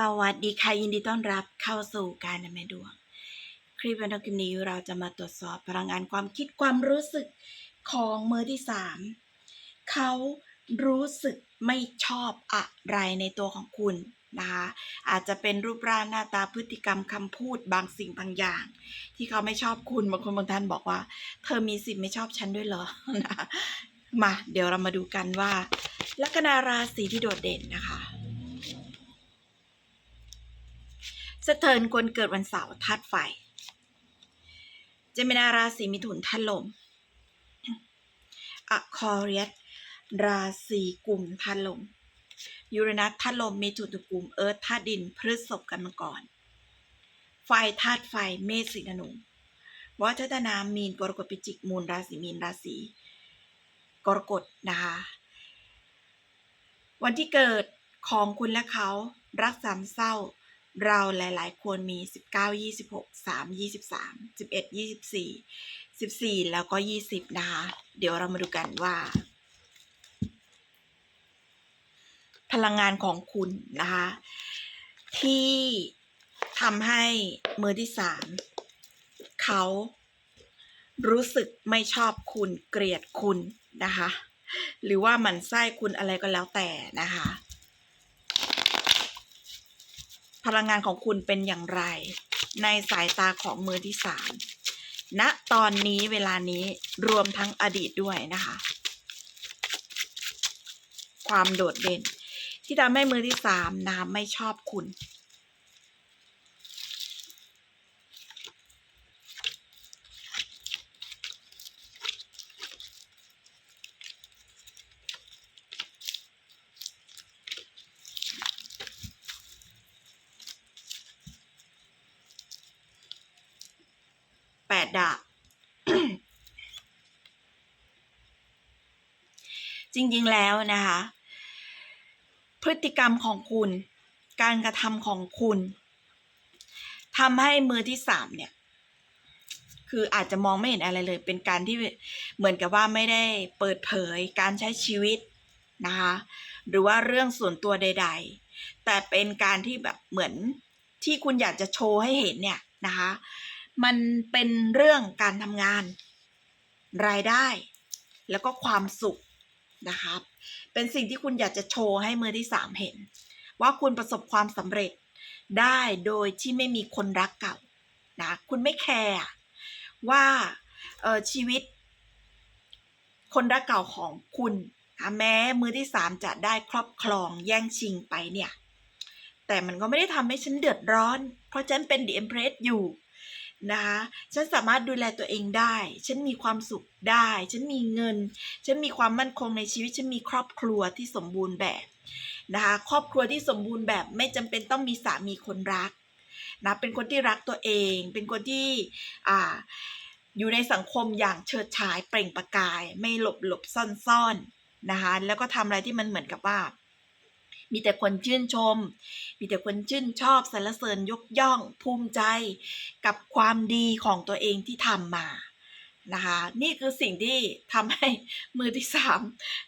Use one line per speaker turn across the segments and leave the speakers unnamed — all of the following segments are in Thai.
สวัสดีค่ะยินดีต้อนรับเข้าสู่การนำแม่ดวง คลิปวันคลิปนี้เราจะมาตรวจสอบพลังงานความคิดความรู้สึกของมือที่สามเขารู้สึกไม่ชอบอะไรในตัวของคุณนะคะอาจจะเป็นรูปร่างหน้าตาพฤติกรรมคำพูดบางสิ่งบางอย่าง ที่เขาไม่ชอบคุณบางคนบางท่านบอกว่า เธอมีสิทธิ์ไม่ชอบฉันด้วยเหรอนะมาเดี๋ยวเรามาดูกันว่า ลัคนาราศีที่โดดเด่นนะคะ สเทิร์นคนเกิดวันเสาร์ธาตุไฟ เจมินาราศีมิถุนธาตุลมอคอเรียสราศีกุมธาตุลม ยูเรนัสธาตุลมเมถุนกุมเอิร์ธธาตุดินพฤษภกันมาก่อน ไฟธาตุไฟเมษสิงห์ธนูวัฒนนามีนกรกฎพิจิกมูลราศีมีนราศีกรกฎนะคะวันที่เกิดของคุณและเขารักสามเศร้า เราหลาย ๆ คนมี 19 26 3 23 11 24 14 แล้วก็ 20 นะคะ เดี๋ยวเรามาดูกันว่า พลังงานของคุณนะคะ ที่ทำให้มือที่สามเขารู้สึกไม่ชอบคุณเกลียดคุณนะคะ หรือว่าหมันไส้คุณอะไรก็แล้วแต่นะคะ พลังงานของคุณเป็นอย่างไร ในสายตาของมือที่สามณตอนนี้เวลานี้รวมทั้งอดีตด้วยนะคะ ความโดดเด่น ที่ทำให้มือที่สามน้ำไม่ชอบคุณ แปดดาบ จริงๆแล้วนะคะ พฤติกรรมของคุณ การกระทำของคุณทำให้มือที่สามเนี่ย คืออาจจะมองไม่เห็นอะไรเลย เป็นการที่เหมือนกับว่าไม่ได้เปิดเผยการใช้ชีวิตนะคะ หรือว่าเรื่องส่วนตัวใด ๆ แต่เป็นการที่แบบเหมือนที่คุณอยากจะโชว์ให้เห็นเนี่ยนะคะ มันเป็นเรื่องการทำงาน รายได้ แล้วก็ความสุข นะครับ เป็นสิ่งที่คุณอยากจะโชว์ให้มือที่สามเห็น ว่าคุณประสบความสำเร็จได้โดยที่ไม่มีคนรักเก่านะคุณไม่แคร์ว่าออชีวิต คนรักเก่าของคุณแม้มือที่สามจะได้ครอบครองแย่งชิงไปเนี่ย แต่มันก็ไม่ได้ทำให้ฉันเดือดร้อน เพราะฉันเป็นดีเอ็มเพรสอยู่ นะคะ ฉันสามารถดูแลตัวเองได้ ฉันมีความสุขได้ ฉันมีเงิน ฉันมีความมั่นคงในชีวิต ฉันมีครอบครัวที่สมบูรณ์แบบนะคะ ครอบครัวที่สมบูรณ์แบบไม่จำเป็นต้องมีสามีคนรักนะเป็นคนที่รักตัวเอง เป็นคนที่อ่าอยู่ในสังคมอย่างเฉิดฉายเปล่งประกาย ไม่หลบหลบซ่อนซ่อนนะคะ แล้วก็ทำอะไรที่มันเหมือนกับว่า มีแต่คนชื่นชม มีแต่คนชื่นชอบสรรเสริญยกย่อง ภูมิใจกับความดีของตัวเองที่ทำมานะคะนี่คือสิ่งที่ทำให้มือที่สาม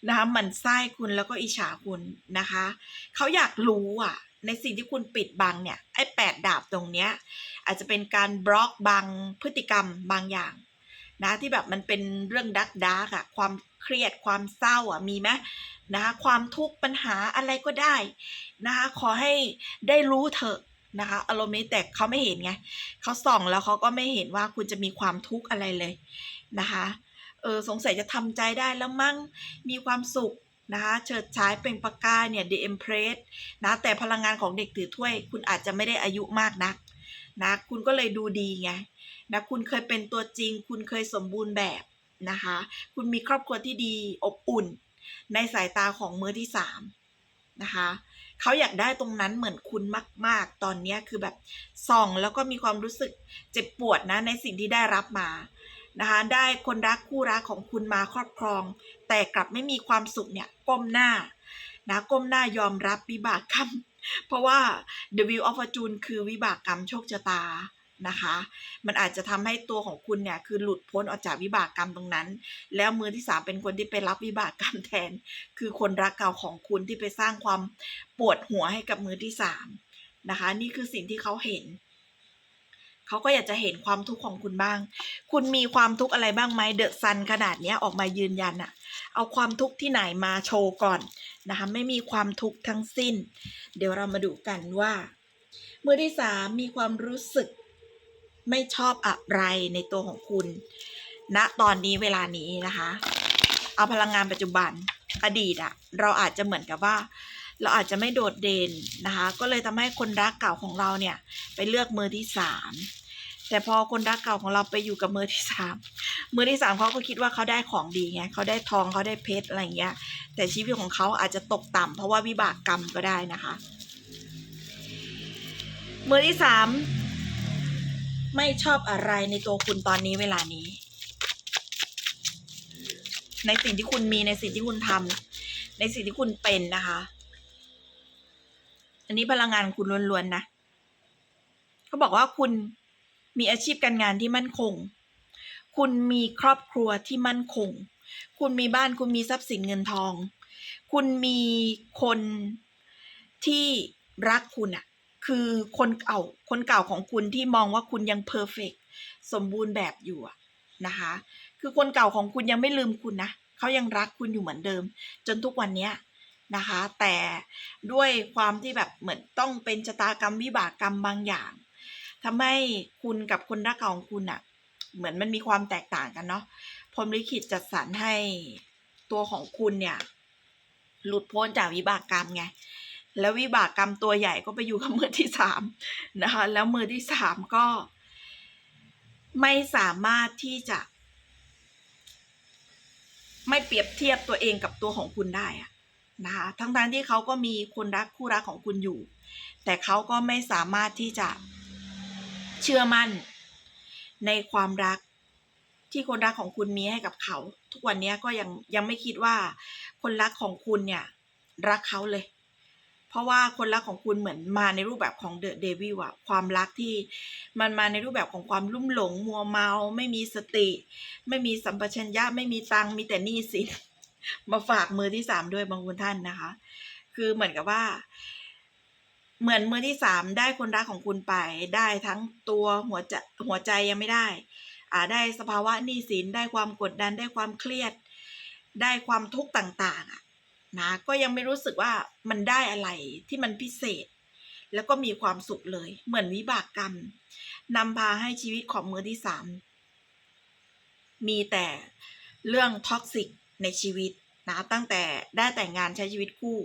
นะคะมันไส้คุณแล้วก็อิจฉาคุณนะคะเขาอยากรู้อะ ในสิ่งที่คุณปิดบังเนี่ยไอ้แปดดาบตรงเนี้ยอาจจะเป็นการบล็อกบางพฤติกรรมบางอย่างนะที่แบบมันเป็นเรื่องดักดักอะความเครียดความเศร้าอะมีไหม นะคะความทุกข์ปัญหาอะไรก็ได้นะคะขอให้ได้รู้เถอะนะคะอารมณ์นี้แต่เขาไม่เห็นไงเขาส่องแล้วเขาก็ไม่เห็นว่าคุณจะมีความทุกข์อะไรเลยนะคะเออสงสัยจะทำใจได้แล้วมั้งมีความสุขนะคะเฉิดฉายเปล่งประกายเนี่ย The Empress นะแต่พลังงานของเด็กถือถ้วย คุณอาจจะไม่ได้อายุมากนักนะคุณก็เลยดูดีไงนะคุณเคยเป็นตัวจริง คุณเคยสมบูรณ์แบบนะคะ คุณมีครอบครัวที่ดีอบอุ่น ในสายตาของมือที่สามนะคะเขาอยากได้ตรงนั้นเหมือนคุณมาก ๆ ตอนนี้คือแบบส่องแล้วก็มีความรู้สึกเจ็บปวดนะในสิ่งที่ได้รับมานะคะได้คนรักคู่รักของคุณมาครอบครอง แต่กลับไม่มีความสุขเนี่ยก้มหน้านะก้มหน้ายอมรับวิบากกรรม เพราะว่า The Wheel of Fortune คือวิบากกรรมโชคชะตา นะคะ มันอาจจะทำให้ตัวของคุณเนี่ยคือหลุดพ้นออกจากวิบากกรรมตรงนั้น แล้วมือที่สามเป็นคนที่ไปรับวิบากกรรมแทน คือคนรักเก่าของคุณที่ไปสร้างความปวดหัวให้กับมือที่สามนะคะ นี่คือสิ่งที่เขาเห็นเขาก็อยากจะเห็นความทุกข์ของคุณบ้าง คุณมีความทุกข์อะไรบ้างไหมเดอะซันขนาดนี้ออกมายืนยันอะเอาความทุกข์ที่ไหนมาโชว์ก่อนนะคะไม่มีความทุกข์ทั้งสิ้น เดี๋ยวเรามาดูกันว่า มือที่สามมีความรู้สึก ไม่ชอบอะไรในตัวของคุณณตอนนี้เวลานี้นะคะ เอาพลังงานปัจจุบันอดีตอะเราอาจจะเหมือนกับว่า เราอาจจะไม่โดดเด่นนะคะ ก็เลยทำให้คนรักเก่าของเราเนี่ย ไปเลือกมือที่สามแต่พอคนรักเก่าของเราไปอยู่กับมือที่สามมือที่สามเขาก็คิดว่าเขาได้ของดีไงเขาได้ทองเขาได้เพชรอะไรอย่างเงี้ย แต่ชีวิตของเขาอาจจะตกต่ำเพราะว่าวิบากกรรมก็ได้นะคะ มือที่สาม ไม่ชอบอะไรในตัวคุณตอนนี้เวลานี้ ในสิ่งที่คุณมีในสิ่งที่คุณทำในสิ่งที่คุณเป็นนะคะ อันนี้พลังงานคุณล้วนๆนะเขาบอกว่าคุณมีอาชีพการงานที่มั่นคง คุณมีครอบครัวที่มั่นคง คุณมีบ้านคุณมีทรัพย์สินเงินทอง คุณมีคนที่รักคุณอะ คือคนเก่าคนเก่าของคุณที่มองว่าคุณยังเพอร์เฟกสมบูรณ์แบบอยู่นะคะ คือคนเก่าของคุณยังไม่ลืมคุณนะเขายังรักคุณอยู่เหมือนเดิม จนทุกวันเนี้ยนะคะ แต่ด้วยความที่แบบเหมือนต้องเป็นชะตากรรมวิบากกรรมบางอย่างทำให้คุณกับคนรักเก่าของคุณอะเหมือนมันมีความแตกต่างกันเนาะพรหมลิขิตจัดสรรให้ตัวของคุณเนี่ย หลุดพ้นจากวิบากกรรมไง แล้ววิบากกรรมตัวใหญ่ก็ไปอยู่กับมือที่สามนะคะ แล้วมือที่สามก็ ไม่สามารถที่จะ ไม่เปรียบเทียบตัวเองกับตัวของคุณได้นะคะทั้งๆที่เขาก็มีคนรักคู่รักของคุณอยู่ แต่เขาก็ไม่สามารถที่จะเชื่อมั่นในความรักที่คนรักของคุณมีให้กับเขา ทุกวันนี้ก็ยังยังไม่คิดว่าคนรักของคุณเนี่ย รักเขาเลย ราะว่าคนรักของคุณเหมือนมาในรูปแบบของเดอะเดวิลอะความรักที่มันมาในรูปแบบของความลุ่มหลงมัวเมา ไม่มีสติ ไม่มีสัมปชัญญะไม่มีตังมีแต่หนี้สินมาฝากมือที่สามด้วยบางคนท่านนะคะ คือเหมือนกับว่า เหมือนมือที่สามได้คนรักของคุณไป ได้ทั้งตัวหัวใจหัวใจยังไม่ได้อ่าได้สภาวะหนี้สินได้ความกดดันได้ความเครียด ได้ความทุกข์ต่าง ๆอะ นะ ก็ยังไม่รู้สึกว่ามันได้อะไรที่มันพิเศษ แล้วก็มีความสุขเลย เหมือนวิบากกรรมนำพาให้ชีวิตของมือที่สามมีแต่เรื่องท็อกซิกในชีวิตนะตั้งแต่ได้แต่งงานใช้ชีวิตคู่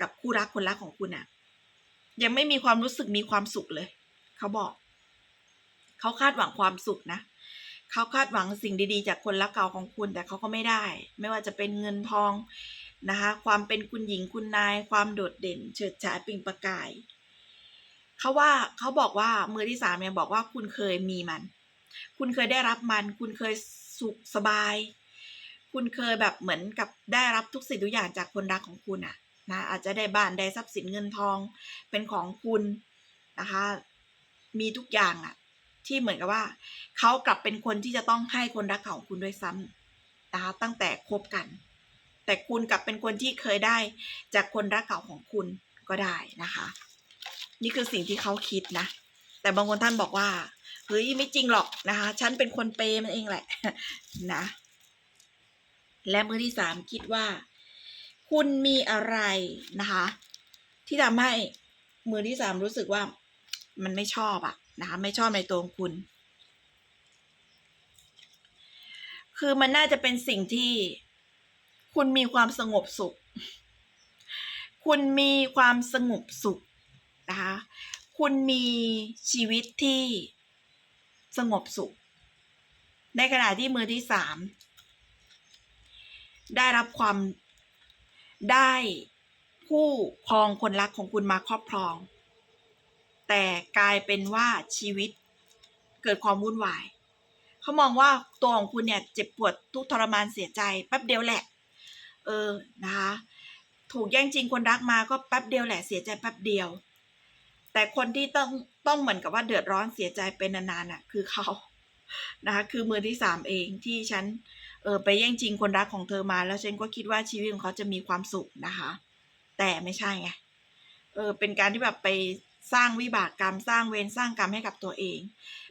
กับคู่รักคนรักของคุณอะยังไม่มีความรู้สึกมีความสุขเลย เขาบอก เขาคาดหวังความสุขนะเขาคาดหวังสิ่งดีๆ จากคนรักเก่าของคุณ แต่เขาก็ไม่ได้ ไม่ว่าจะเป็นเงินทอง นะคะ ความเป็นคุณหญิงคุณนาย ความโดดเด่น เฉิดฉายปล่งประกาย เขาว่าเขาบอกว่ามือที่สามเนี่ยบอกว่าคุณเคยมีมัน คุณเคยได้รับมัน คุณเคยสุขสบาย คุณเคยแบบเหมือนกับได้รับทุกสิ่งทุกอย่างจากคนรักของคุณอะนะอาจจะได้บ้านได้ทรัพย์สินเงินทองเป็นของคุณนะคะ มีทุกอย่างอะที่เหมือนกับว่าเขากลับเป็นคนที่จะต้องให้คนรักของคุณด้วยซ้ำนะคะตั้งแต่คบกัน แต่คุณกลับเป็นคนที่เคยได้จากคนรักเก่าของคุณก็ได้นะคะ นี่คือสิ่งที่เขาคิดนะ แต่บางคนท่านบอกว่าเฮ้ยไม่จริงหรอกนะคะ ฉันเป็นคนเปย์มันเองแหละนะ และมือที่สามคิดว่า คุณมีอะไรนะคะ ที่ทำให้มือที่สามรู้สึกว่ามันไม่ชอบอะนะคะไม่ชอบในตัวของคุณ คือมันน่าจะเป็นสิ่งที่ คุณมีความสงบสุข คุณมีความสงบสุขนะคะคุณมีชีวิตที่สงบสุข ในขณะที่มือที่สามได้รับความได้ผู้ครองคนรักของคุณมาครอบครอง แต่กลายเป็นว่าชีวิตเกิดความวุ่นวาย เขามองว่าตัวของคุณเนี่ยเจ็บปวดทุกทรมานเสียใจแป๊บเดียวแหละ เออนะคะถูกแย่งจริงคนรักมาก็แป๊บเดียวแหละเสียใจแป๊บเดียว แต่คนที่ต้องต้องเหมือนกับว่าเดือดร้อนเสียใจเป็นนานๆน่ะ คือเขานะคะคือมือที่สามเองที่ฉันเออไปแย่งจริงคนรักของเธอมา แล้วฉันก็คิดว่าชีวิตของเขาจะมีความสุขนะคะ แต่ไม่ใช่ไงเออเป็นการที่แบบไปสร้างวิบากกรรมสร้างเวรสร้างกรรมให้กับตัวเอง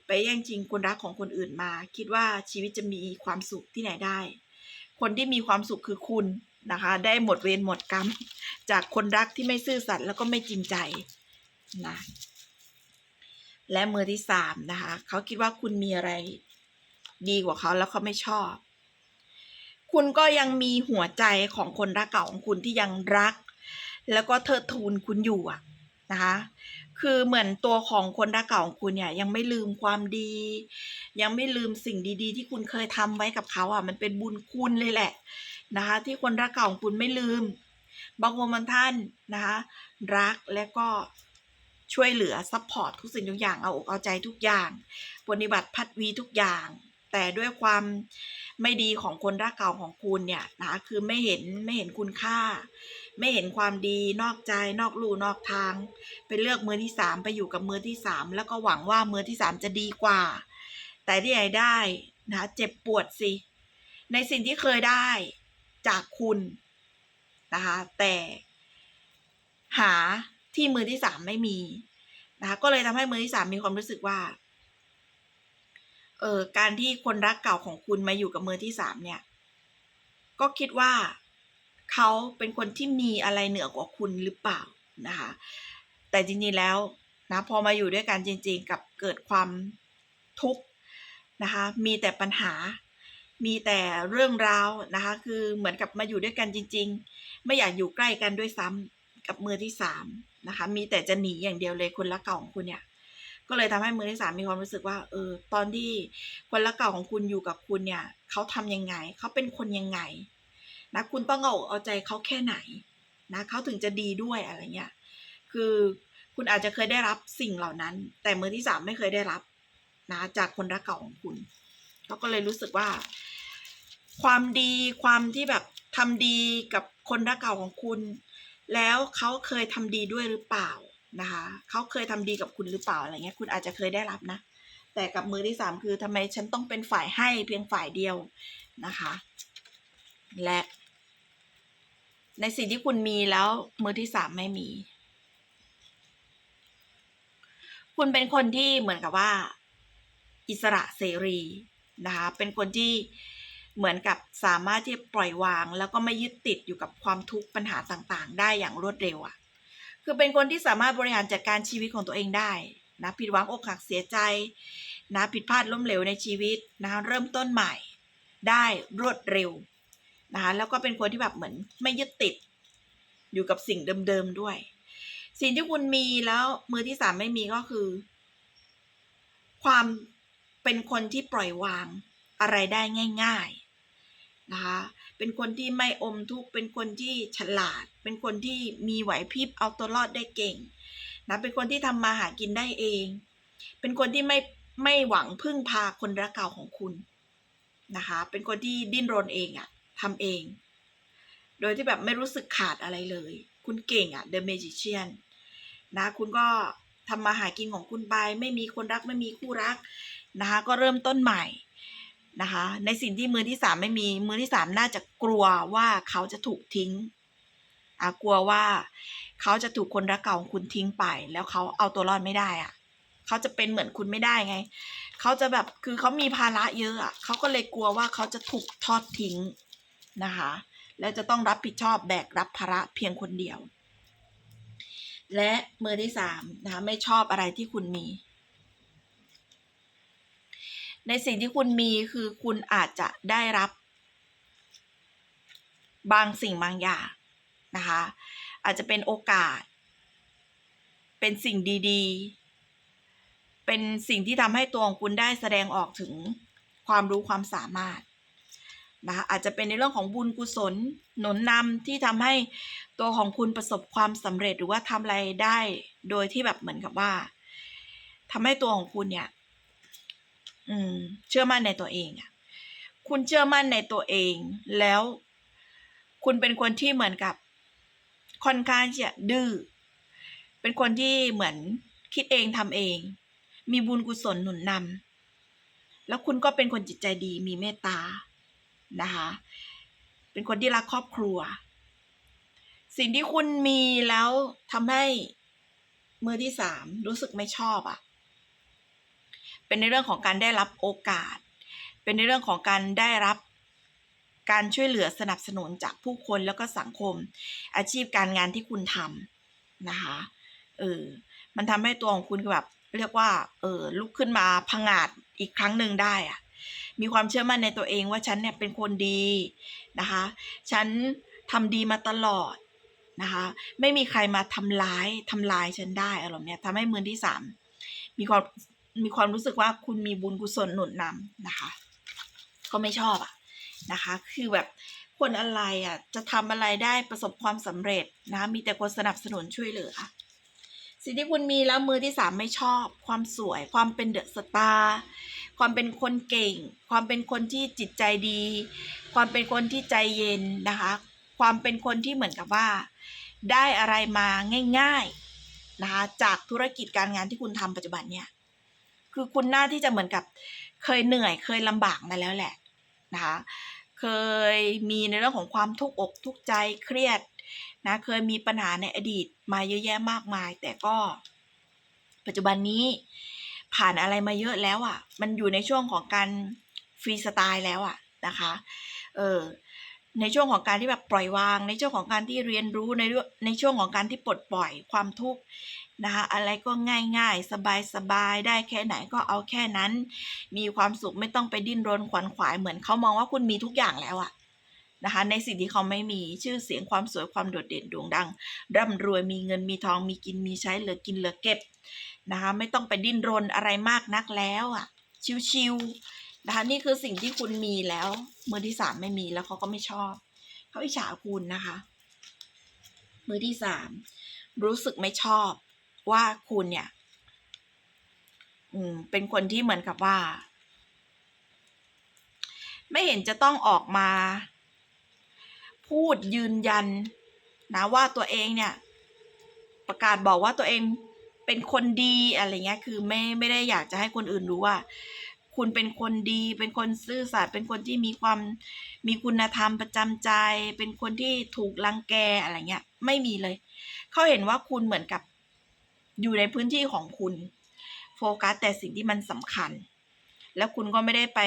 ไปแย่งชิงคนรักของคนอื่นมา คิดว่าชีวิตจะมีความสุขที่ไหนได้ คนที่มีความสุขคือคุณนะคะ ได้หมดเวรหมดกรรม จากคนรักที่ไม่ซื่อสัตย์แล้วก็ไม่จริงใจนะและมือที่สามนะคะเขาคิดว่าคุณมีอะไรดีกว่าเขาแล้วเขาไม่ชอบ คุณก็ยังมีหัวใจของคนรักเก่าของคุณที่ยังรัก แล้วก็เทิดทูนคุณอยู่อะนะคะ คือเหมือนตัวของคนรักเก่าของคุณเนี่ยยังไม่ลืมความดี ยังไม่ลืมสิ่งดีๆ ที่คุณเคยทำไว้กับเขาอะมันเป็นบุญคุณเลยแหละนะคะ ที่คนรักเก่าของคุณไม่ลืม บางคนบางท่านนะคะ รักและก็ช่วยเหลือซัพพอร์ตทุกสิ่งทุกอย่างเอาอกเอาใจทุกอย่างปฏิบัติพัดวีทุกอย่าง แต่ด้วยความไม่ดีของคนรักเก่าของคุณเนี่ยนะคะคือไม่เห็นไม่เห็นคุณค่า ไม่เห็นความดีนอกใจนอกลู่นอกทาง ไปเลือกมือที่สามไปอยู่กับมือที่สามแล้วก็หวังว่ามือที่สามจะดีกว่า แต่ที่ไหนได้นะคะเจ็บปวดสิ ในสิ่งที่เคยได้จากคุณนะคะแต่หาที่มือที่สามไม่มีนะคะก็เลยทำให้มือที่สามมีความรู้สึกว่าเออการที่คนรักเก่าของคุณมาอยู่กับมือที่สามเนี่ย ก็คิดว่า เขาเป็นคนที่มีอะไรเหนือกว่าคุณหรือเปล่านะคะ แต่จริงๆแล้วนะพอมาอยู่ด้วยกันจริง ๆ กับเกิดความทุกข์นะคะ มีแต่ปัญหา มีแต่เรื่องราวนะคะ คือเหมือนกับมาอยู่ด้วยกันจริง ๆ ไม่อยากอยู่ใกล้กันด้วยซ้ำกับมือที่สามนะคะ มีแต่จะหนีอย่างเดียวเลยคนรักเก่าของคุณเนี่ยก็เลยทำให้มือที่สามมีความรู้สึกว่าเออตอนที่คนรักเก่าของคุณอยู่กับคุณเนี่ยเขาทำยังไงเขาเป็นคนยังไง นะคุณต้องเอาเอาใจเขาแค่ไหนนะเขาถึงจะดีด้วยอะไรเงี้ยคือคุณอาจจะเคยได้รับสิ่งเหล่านั้น แต่มือที่สามไม่เคยได้รับนะจากคนรักเก่าของคุณเขาก็เลยรู้สึกว่า ความดีความที่แบบทำดีกับคนรักเก่าของคุณ แล้วเขาเคยทำดีด้วยหรือเปล่านะคะเขาเคยทำดีกับคุณหรือเปล่าอะไรเงี้ยคุณอาจจะเคยได้รับนะ แต่กับมือที่สามคือทำไมฉันต้องเป็นฝ่ายให้เพียงฝ่ายเดียวนะคะ และ ในสิ่งที่คุณมีแล้วมือที่สามไม่มี คุณเป็นคนที่เหมือนกับว่า อิสระเสรีนะคะเป็นคนที่เหมือนกับสามารถที่ปล่อยวาง แล้วก็ไม่ยึดติดอยู่กับความทุกข์ปัญหาต่างๆ ได้อย่างรวดเร็วอะ่ะ คือเป็นคนที่สามารถบริหารจัดการชีวิตของตัวเองได้นะผิดหวังอกหักเสียใจนะผิดพลาดล้มเหลวในชีวิตนะเริ่มต้นใหม่ได้รวดเร็ว นะคะแล้วก็เป็นคนที่แบบเหมือนไม่ยึดติด อยู่กับสิ่งเดิมๆด้วย สิ่งที่คุณมีแล้วมือที่สามไม่มีก็คือ ความเป็นคนที่ปล่อยวางอะไรได้ง่ายๆนะคะเป็นคนที่ไม่อมทุกข์เป็นคนที่ฉลาด เป็นคนที่มีไหวพริบเอาตัวรอดได้เก่งนะเป็นคนที่ทำมาหากินได้เอง เป็นคนที่ไม่ไม่หวังพึ่งพาคนรักเก่าของคุณนะคะ เป็นคนที่ดิ้นรนเองอะ ทำเอง โดยที่แบบไม่รู้สึกขาดอะไรเลย คุณเก่งอะ The Magician นะคุณก็ทำมาหากินของคุณไป ไม่มีคนรักไม่มีคู่รักนะคะ ก็เริ่มต้นใหม่นะคะ ในสิ่งที่มือที่สามไม่มี มือที่สามน่าจะกลัวว่าเขาจะถูกทิ้งอะกลัวว่าเขาจะถูกคนรักเก่าของคุณทิ้งไป แล้วเขาเอาตัวรอดไม่ได้อะเขาจะเป็นเหมือนคุณไม่ได้ไง เขาจะแบบคือเขามีภาระเยอะอะเขาก็เลยกลัวว่าเขาจะถูกทอดทิ้ง นะคะ แล้วจะต้องรับผิดชอบแบกรับภาระเพียงคนเดียว และมือที่สามนะคะไม่ชอบอะไรที่คุณมี ในสิ่งที่คุณมีคือคุณอาจจะได้รับบางสิ่งบางอย่างนะคะ อาจจะเป็นโอกาส เป็นสิ่งดีๆ เป็นสิ่งที่ทำให้ตัวของคุณได้แสดงออกถึงความรู้ความสามารถ นะคะอาจจะเป็นในเรื่องของบุญกุศลหนุนนำที่ทำให้ตัวของคุณประสบความสำเร็จหรือว่าทำอะไรได้โดยที่แบบเหมือนกับว่าทำให้ตัวของคุณเนี่ย อืม เชื่อมั่นในตัวเองอะคุณเชื่อมั่นในตัวเอง แล้ว คุณเป็นคนที่เหมือนกับ ค่อนข้างจะดื้อเป็นคนที่เหมือนคิดเองทำเอง มีบุญกุศลหนุนนำแล้วคุณก็เป็นคนจิตใจดีมีเมตตา นะคะ เป็นคนที่รักครอบครัว สิ่งที่คุณมีแล้วทำให้มือที่สามรู้สึกไม่ชอบอะ่ะ เป็นในเรื่องของการได้รับโอกาส เป็นในเรื่องของการได้รับการช่วยเหลือสนับสนุนจากผู้คนแล้วก็สังคม อาชีพการงานที่คุณทำนะคะเออมันทำให้ตัวของคุณแบบเรียกว่า เออลุกขึ้นมาพังอาจอีกครั้งหนึ่งได้อะ มีความเชื่อมั่นในตัวเองว่าฉันเนี่ยเป็นคนดีนะคะ ฉันทำดีมาตลอดนะคะ ไม่มีใครมาทำร้ายทำลายฉันได้อารมณ์เนี้ยทำให้มือที่สามมีความมีความรู้สึกว่าคุณมีบุญกุศลหนุนนำนะคะ ก็ไม่ชอบอะนะคะ คือแบบคนอะไรอะจะทำอะไรได้ประสบความสำเร็จนะมีแต่คนสนับสนุนช่วยเหลือสิ่งที่คุณมีแล้วมือที่สามไม่ชอบ ความสวยความเป็นเดอะสตาร์ ความเป็นคนเก่ง ความเป็นคนที่จิตใจดี ความเป็นคนที่ใจเย็นนะคะ ความเป็นคนที่เหมือนกับว่า ได้อะไรมาง่ายๆนะคะจากธุรกิจการงานที่คุณทำปัจจุบันเนี่ยคือคุณน่าที่จะเหมือนกับเคยเหนื่อยเคยลำบากมาแล้วแหละนะคะเคยมีในเรื่องของความทุกข์อกทุกข์ใจเครียดนะเคยมีปัญหาในอดีตมาเยอะแยะมากมาย แต่ก็ปัจจุบันนี้ ผ่านอะไรมาเยอะแล้วอะ่ะ มันอยู่ในช่วงของการฟรีสไตล์แล้วอะ่ะนะคะ เออ ในช่วงของการที่แบบปล่อยวาง ในช่วงของการที่เรียนรู้ในในช่วงของการที่ปลดปล่อยความทุกข์นะคะอะไรก็ง่ายๆ สบายๆ ได้แค่ไหนก็เอาแค่นั้น มีความสุขไม่ต้องไปดิ้นรนขวนขวายเหมือนเขามองว่าคุณมีทุกอย่างแล้วอะ นะคะในสิ่งที่เขาไม่มีชื่อเสียงความสวยความโดดเด่นโด่งดัง ร่ำรวยมีเงินมีทองมีกินมีใช้เหลือกินเหลือเก็บนะคะไม่ต้องไปดิ้นรนอะไรมากนักแล้วอะชิวๆนะคะนี่คือสิ่งที่คุณมีแล้วมือที่สามไม่มีแล้วเขาก็ไม่ชอบ เขาอิจฉาคุณนะคะ มือที่สามรู้สึกไม่ชอบว่าคุณเนี่ยอืมเป็นคนที่เหมือนกับว่า ไม่เห็นจะต้องออกมา พูดยืนยันนะว่าตัวเองเนี่ยประกาศบอกว่าตัวเองเป็นคนดีอะไรเงี้ยคือไม่ไม่ได้อยากจะให้คนอื่นรู้ว่า คุณเป็นคนดี เป็นคนซื่อสัตย์เป็นคนที่มีความมีคุณธรรมประจำใจ เป็นคนที่ถูกลังแกอะไรเงี้ยไม่มีเลย เขาเห็นว่าคุณเหมือนกับอยู่ในพื้นที่ของคุณ โฟกัสแต่สิ่งที่มันสำคัญ แล้วคุณก็ไม่ได้ไป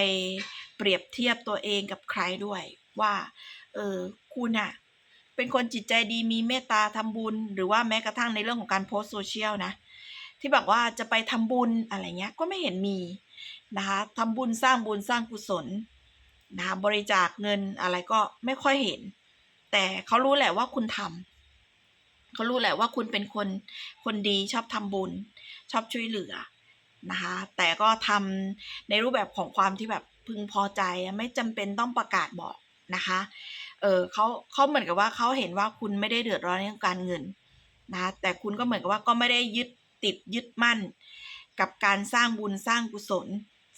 เปรียบเทียบตัวเองกับใครด้วยว่า เออ คุณอะเป็นคนจิตใจดีมีเมตตาทำบุญ หรือว่าแม้กระทั่งในเรื่องของการโพสโซเชียลนะ ที่บอกว่าจะไปทำบุญอะไรเงี้ยก็ไม่เห็นมีนะคะทำบุญสร้างบุญสร้างกุศลนะคะบริจาคเงินอะไรก็ไม่ค่อยเห็น แต่เขารู้แหละว่าคุณทำเขารู้แหละว่าคุณเป็นคนคนดีชอบทำบุญ ชอบช่วยเหลือนะคะแต่ก็ทำในรูปแบบของความที่แบบพึงพอใจไม่จำเป็นต้องประกาศบอกนะคะ เออเขาเขาเหมือนกับว่าเขาเห็นว่าคุณไม่ได้เดือดร้อนเรื่องการเงินนะแต่คุณก็เหมือนกับว่าก็ไม่ได้ยึดติดยึดมั่น กับการสร้างบุญสร้างกุศล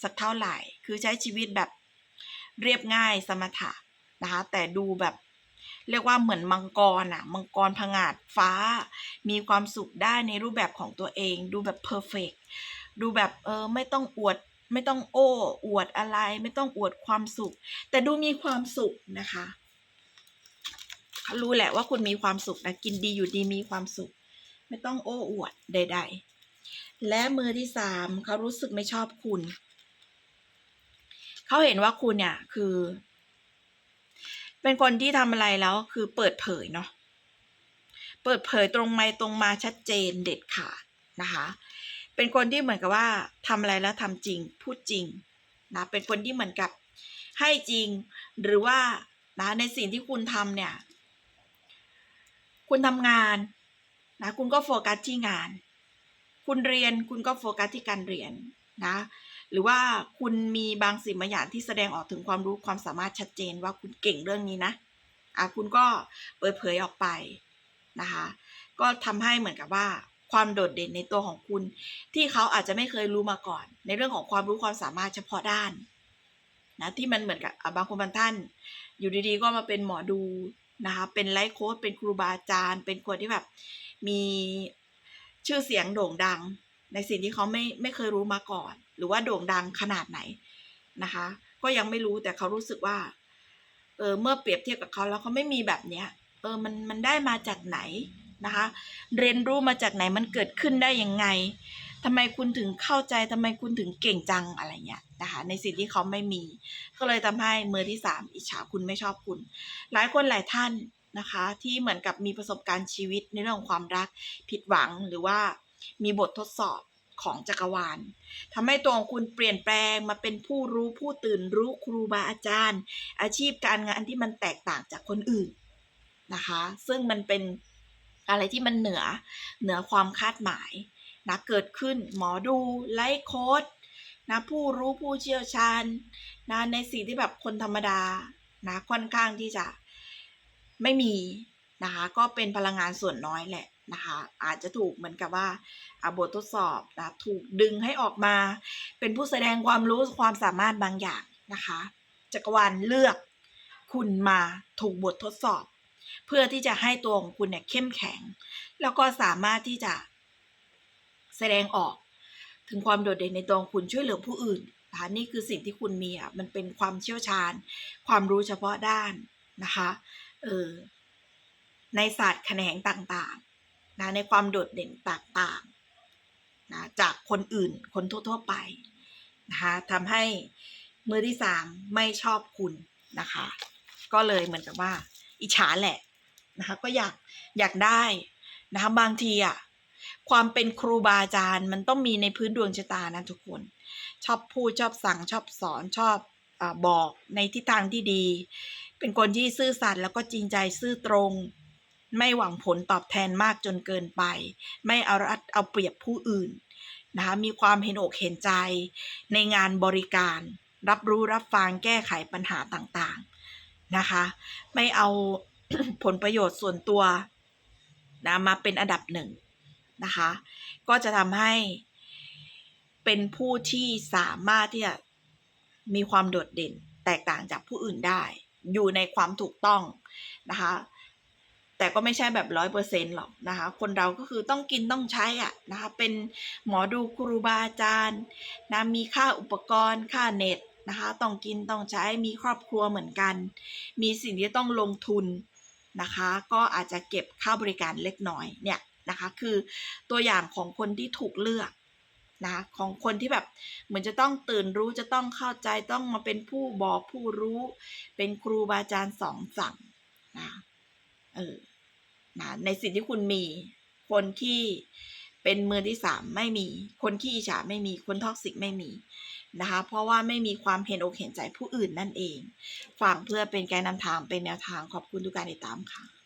สักเท่าไหร่ คือใช้ชีวิตแบบเรียบง่ายสมถะนะคะแต่ดูแบบเรียกว่าเหมือนมังกรอะมังกรผงาดฟ้า มีความสุขได้ในรูปแบบของตัวเอง ดูแบบเพอร์เฟกดูแบบเออไม่ต้องอวด ไม่ต้องโอ้ อวดอะไร ไม่ต้องอวดความสุข แต่ดูมีความสุขนะคะ รู้แหละว่าคุณมีความสุขนะกินดีอยู่ดีมีความสุข ไม่ต้องโอ้อวดใด ๆ และมือที่สามเขารู้สึกไม่ชอบคุณ เขาเห็นว่าคุณเนี่ยคือ เป็นคนที่ทำอะไรแล้วคือเปิดเผยเนาะเปิดเผยตรงไปตรงมาชัดเจนเด็ดขาดนะคะ เป็นคนที่เหมือนกับว่าทำอะไรแล้วทำจริงพูดจริงนะเป็นคนที่เหมือนกับให้จริงหรือว่านะในสิ่งที่คุณทำเนี่ย คุณทำงานนะคุณก็โฟกัสที่งาน คุณเรียนคุณก็โฟกัสที่การเรียนนะหรือว่าคุณมีบางสิ่งบางอย่างที่แสดงออกถึงความรู้ความสามารถชัดเจนว่าคุณเก่งเรื่องนี้นะอะคุณก็เปิดเผยออกไปนะคะก็ทำให้เหมือนกับว่าความโดดเด่นในตัวของคุณ ที่เขาอาจจะไม่เคยรู้มาก่อน ในเรื่องของความรู้ความสามารถเฉพาะด้านนะที่มันเหมือนกับบางคนบางท่าน อยู่ดีๆ ก็มาเป็นหมอดู นะคะ เป็นไลฟ์โค้ชเป็นครูบาอาจารย์ เป็นคนที่แบบมีชื่อเสียงโด่งดัง ในสิ่งที่เขาไม่ไม่เคยรู้มาก่อน หรือว่าโด่งดังขนาดไหนนะคะ ก็ยังไม่รู้แต่เขารู้สึกว่าเออเมื่อเปรียบเทียบกับเขาแล้วเขาไม่มีแบบเนี้ยเออมันมันได้มาจากไหนนะคะ เรียนรู้มาจากไหนมันเกิดขึ้นได้ยังไง ทำไมคุณถึงเข้าใจทำไมคุณถึงเก่งจังอะไรเงี้ยนะคะในสิ่งที่เขาไม่มี ก็เลยทำให้มือที่สามอิจฉาคุณไม่ชอบคุณ หลายคนหลายท่านนะคะที่เหมือนกับมีประสบการณ์ชีวิตในเรื่องของความรักผิดหวังหรือว่ามีบททดสอบของจักรวาลทำให้ตัวของคุณเปลี่ยนแปลงมาเป็นผู้รู้ผู้ตื่นรู้ครูบาอาจารย์ อาชีพการงานที่มันแตกต่างจากคนอื่นนะคะ ซึ่งมันเป็นอะไรที่มันเหนือเหนือความคาดหมาย นะเกิดขึ้นหมอดูไลฟ์โค้ดนะผู้รู้ผู้เชี่ยวชาญนะในสิ่งที่แบบคนธรรมดานะค่อนข้างที่จะไม่มีนะคะก็เป็นพลังงานส่วนน้อยแหละนะคะอาจจะถูกเหมือนกับว่าอบททดสอบนะถูกดึงให้ออกมา เป็นผู้แสดงความรู้ความสามารถบางอย่างนะคะจักรวาลเลือกคุณมาถูกบททดสอบ เพื่อที่จะให้ตัวของคุณเนี่ยเข้มแข็ง แล้วก็สามารถที่จะ แสดงออก ถึงความโดดเด่นในตัวคุณช่วยเหลือผู้อื่นนะคะนี่คือสิ่งที่คุณมีอะมันเป็นความเชี่ยวชาญ ความรู้เฉพาะด้านนะคะเออในศาสตร์แขนงต่างๆนะในความโดดเด่นต่างๆนะจากคนอื่นคนทั่วๆไปนะคะทำให้มือที่สามไม่ชอบคุณนะคะ ก็เลยเหมือนกับว่า อิจฉาแหละนะคะก็อยากอยากได้นะคะบางทีอะ ความเป็นครูบาอาจารย์ มันต้องมีในพื้นดวงชะตานะทุกคน ชอบพูดชอบสั่งชอบสอนชอบอบอกในทิศทางที่ดี เป็นคนที่ซื่อสัตย์แล้วก็จริงใจซื่อตรง ไม่หวังผลตอบแทนมากจนเกินไป ไม่เอารัดเอาเปรียบผู้อื่นนะคะมีความเห็นอกเห็นใจในงานบริการ รับรู้รับฟังแก้ไขปัญหาต่างๆนะคะ ไม่เอาผลประโยชน์ส่วนตัวนะมาเป็นอันดับหนึ่ง นะคะ ก็จะทำให้เป็นผู้ที่สามารถที่จะมีความโดดเด่นแตกต่างจากผู้อื่นได้ อยู่ในความถูกต้องนะคะ แต่ก็ไม่ใช่แบบร้อยเปอร์เซ็นต์หรอกนะคะ คนเราก็คือต้องกินต้องใช้อะนะคะ เป็นหมอดูครูบาอาจารย์นะมีค่าอุปกรณ์ค่าเน็ตนะคะ ต้องกินต้องใช้มีครอบครัวเหมือนกัน มีสิ่งที่ต้องลงทุนนะคะ ก็อาจจะเก็บค่าบริการเล็กน้อยเนี่ย นะคะ คือตัวอย่างของคนที่ถูกเลือกนะของคนที่แบบเหมือนจะต้องตื่นรู้จะต้องเข้าใจต้องมาเป็นผู้บอกผู้รู้ เป็นครูบาอาจารย์สองสั่งนะเออนะในสิ่งที่คุณมี คนที่เป็นมือที่สามไม่มี คนขี้อิจฉาไม่มีคนท็อกซิกไม่มีนะคะเพราะว่าไม่มีความเห็นอกเห็นใจผู้อื่นนั่นเองฝากเพื่อเป็นแกนนำทางเป็นแนวทางขอบคุณทุกการติดตามค่ะ